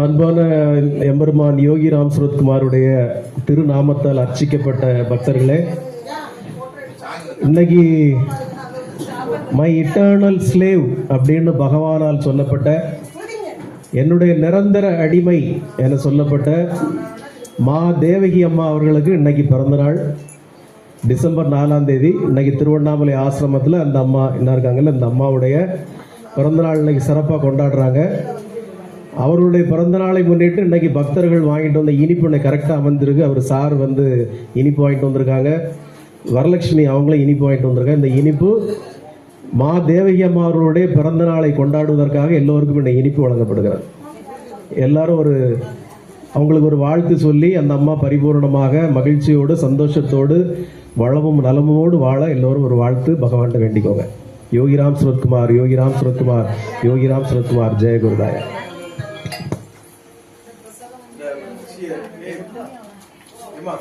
அன்பான எம்பெருமான் யோகி ராம் சுரத்குமாருடைய திருநாமத்தால் அர்ச்சிக்கப்பட்ட பக்தர்களே இன்னைக்கு மை இட்டர்னல் ஸ்லேவ் அப்படின்னு பகவானால் சொல்லப்பட்ட என்னுடைய நிரந்தர அடிமை என சொல்லப்பட்ட மா தேவகி அம்மா அவர்களுக்கு இன்னைக்கு பிறந்த நாள் டிசம்பர் நாலாம் தேதி இன்னைக்கு திருவண்ணாமலை ஆசிரமத்தில் அந்த அம்மா என்ன இருக்காங்கல்ல அந்த அம்மாவுடைய பிறந்தநாள் இன்னைக்கு சிறப்பாக கொண்டாடுறாங்க. அவருடைய பிறந்த நாளை முன்னிட்டு இன்னைக்கு பக்தர்கள் வாங்கிட்டு வந்த இனிப்பு இன்னைக்கு கரெக்டாக அமைந்திருக்கு. அவர் சார் வந்து இனிப்பு வாங்கிட்டு வந்திருக்காங்க. வரலட்சுமி அவங்களும் இனிப்பு வாங்கிட்டு வந்திருக்காங்க. இந்த இனிப்பு மா தேவகி அம்மா அவர்களுடைய பிறந்த நாளை கொண்டாடுவதற்காக எல்லோருக்கும் இந்த இனிப்பு வழங்கப்படுகிறது. எல்லாரும் ஒரு அவங்களுக்கு ஒரு வாழ்த்து சொல்லி அந்த அம்மா பரிபூர்ணமாக மகிழ்ச்சியோடு சந்தோஷத்தோடு வளமும் நலமோடு வாழ எல்லோரும் ஒரு வாழ்த்து. பகவான்கிட்ட வேண்டிக்கோங்க. யோகிராம் சுரத்குமார் யோகிராம் சுரத்குமார் யோகிராம் சுரத்குமார். ஜெய குருதாய. ஏமா